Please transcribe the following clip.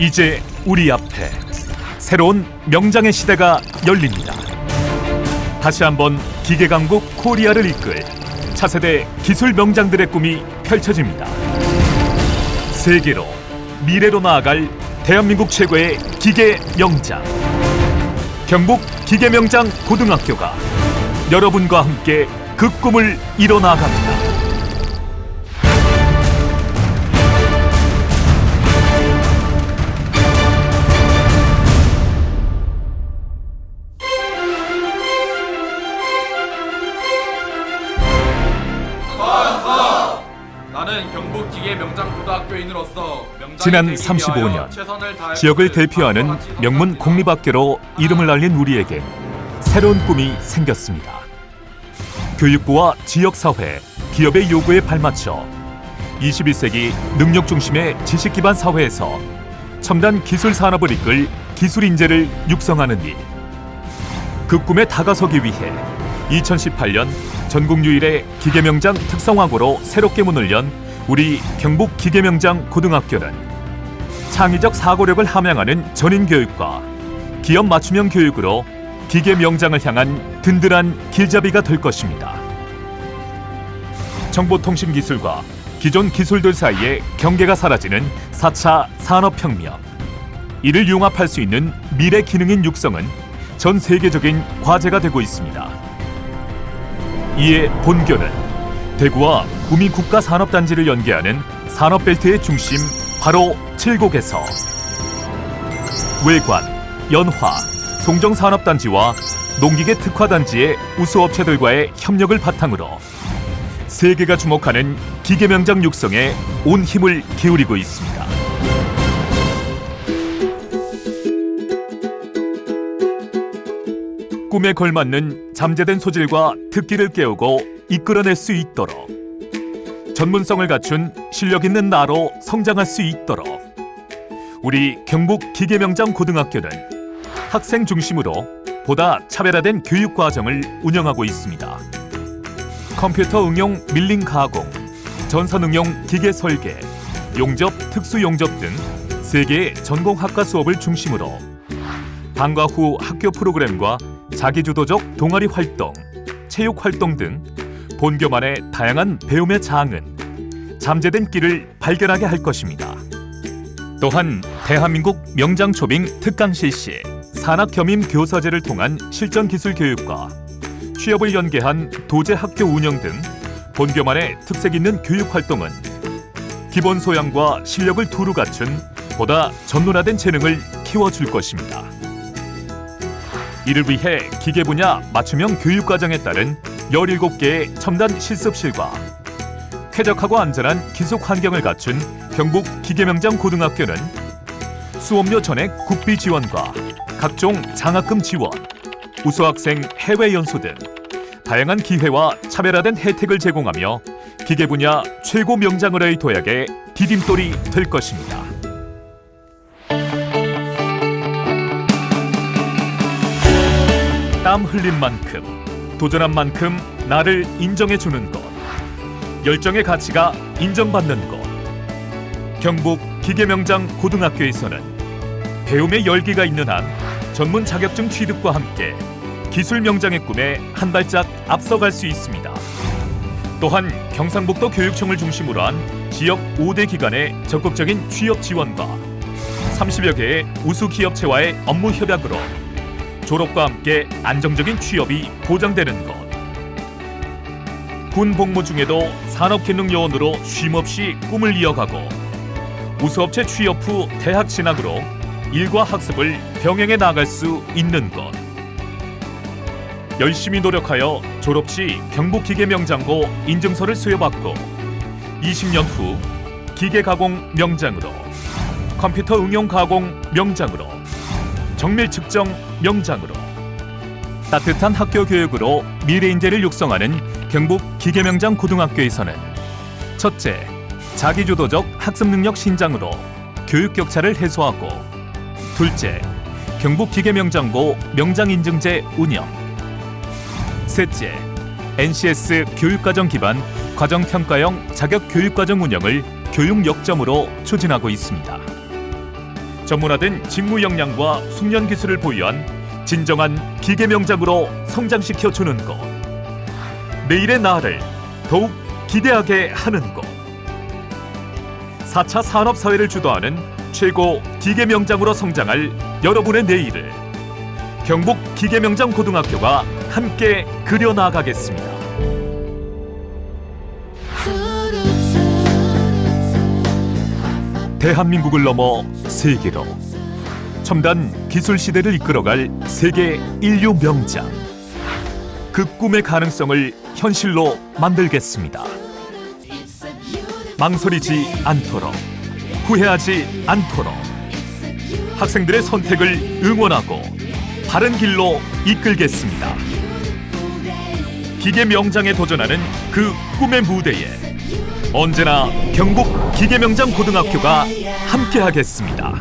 이제 우리 앞에 새로운 명장의 시대가 열립니다. 다시 한번 기계 강국 코리아를 이끌 차세대 기술 명장들의 꿈이 펼쳐집니다. 세계로 미래로 나아갈 대한민국 최고의 기계 명장 경북 기계 명장 고등학교가 여러분과 함께 그 꿈을 이뤄 나갑니다. 나는 경북 기계 명장 고등학교인으로서 명장이 지난 되기 35 위하여 년, 최선을 다할 지역을 것을 대표하는 명문. 공립학교로 이름을 알린 우리에겐 새로운 꿈이 생겼습니다. 교육부와 지역사회, 기업의 요구에 발맞춰 21세기 능력 중심의 지식 기반 사회에서 첨단 기술 산업을 이끌 기술 인재를 육성하는 일. 그 꿈에 다가서기 위해 2018년 전국 유일의 기계명장 특성화고로 새롭게 문을 연 우리 경북 기계명장 고등학교는 창의적 사고력을 함양하는 전인 교육과 기업 맞춤형 교육으로 기계 명장을 향한 든든한 길잡이가 될 것입니다. 정보통신 기술과 기존 기술들 사이의 경계가 사라지는 4차 산업혁명. 이를 융합할 수 있는 미래 기능인 육성은 전 세계적인 과제가 되고 있습니다. 이에 본교는 대구와 구미 국가 산업단지를 연계하는 산업벨트의 중심 바로 칠곡에서 외관, 연화, 송정산업단지와 농기계 특화단지의 우수업체들과의 협력을 바탕으로 세계가 주목하는 기계명장 육성에 온 힘을 기울이고 있습니다. 꿈에 걸맞는 잠재된 소질과 특기를 깨우고 이끌어낼 수 있도록 전문성을 갖춘 실력 있는 나로 성장할 수 있도록 우리 경북 기계명장 고등학교는 학생 중심으로 보다 차별화된 교육 과정을 운영하고 있습니다. 컴퓨터 응용 밀링 가공, 전선 응용 기계 설계, 용접 특수 용접 등 세 개의 전공 학과 수업을 중심으로 방과 후 학교 프로그램과 자기주도적 동아리 활동, 체육 활동 등 본교만의 다양한 배움의 장은 잠재된 끼를 발견하게 할 것입니다. 또한 대한민국 명장 초빙 특강 실시, 산학 겸임 교사제를 통한 실전 기술 교육과 취업을 연계한 도제 학교 운영 등 본교만의 특색 있는 교육 활동은 기본 소양과 실력을 두루 갖춘 보다 전문화된 재능을 키워줄 것입니다. 이를 위해 기계 분야 맞춤형 교육 과정에 따른 17개의 첨단 실습실과 쾌적하고 안전한 기숙 환경을 갖춘 경북 기계명장 고등학교는 수업료 전액 국비 지원과 각종 장학금 지원, 우수학생 해외 연수 등 다양한 기회와 차별화된 혜택을 제공하며 기계 분야 최고 명장을의 도약에 디딤돌이 될 것입니다. 땀 흘린 만큼, 도전한 만큼 나를 인정해 주는 것, 열정의 가치가 인정받는 것. 경북 기계명장 고등학교에서는 배움의 열기가 있는 한 전문 자격증 취득과 함께 기술 명장의 꿈에 한 발짝 앞서갈 수 있습니다. 또한 경상북도 교육청을 중심으로 한 지역 5대 기관의 적극적인 취업 지원과 30여 개의 우수 기업체와의 업무 협약으로 졸업과 함께 안정적인 취업이 보장되는 것. 군 복무 중에도 산업기능요원으로 쉼없이 꿈을 이어가고 우수업체 취업 후 대학 진학으로 일과 학습을 병행해 나갈 수 있는 것. 열심히 노력하여 졸업 시 경북기계 명장고 인증서를 수여받고 20년 후 기계 가공 명장으로 컴퓨터 응용 가공 명장으로 정밀 측정 명장으로 따뜻한 학교 교육으로 미래 인재를 육성하는 경북 기계명장 고등학교에서는 첫째, 자기주도적 학습 능력 신장으로 교육 격차를 해소하고 둘째, 경북 기계명장고 명장 인증제 운영 셋째, NCS 교육과정 기반 과정평가형 자격 교육과정 운영을 교육 역점으로 추진하고 있습니다. 전문화된 직무 역량과 숙련 기술을 보유한 진정한 기계 명장으로 성장시켜 주는 것. 내일의 나를 더욱 기대하게 하는 것. 4차 산업 사회를 주도하는 최고 기계 명장으로 성장할 여러분의 내일을 경북 기계 명장 고등학교가 함께 그려 나가겠습니다. 대한민국을 넘어 세계로 첨단 기술 시대를 이끌어갈 세계 인류 명장 그 꿈의 가능성을 현실로 만들겠습니다. 망설이지 않도록 후회하지 않도록 학생들의 선택을 응원하고 바른 길로 이끌겠습니다. 기계 명장에 도전하는 그 꿈의 무대에 언제나 경북 기계명장 고등학교가 함께하겠습니다.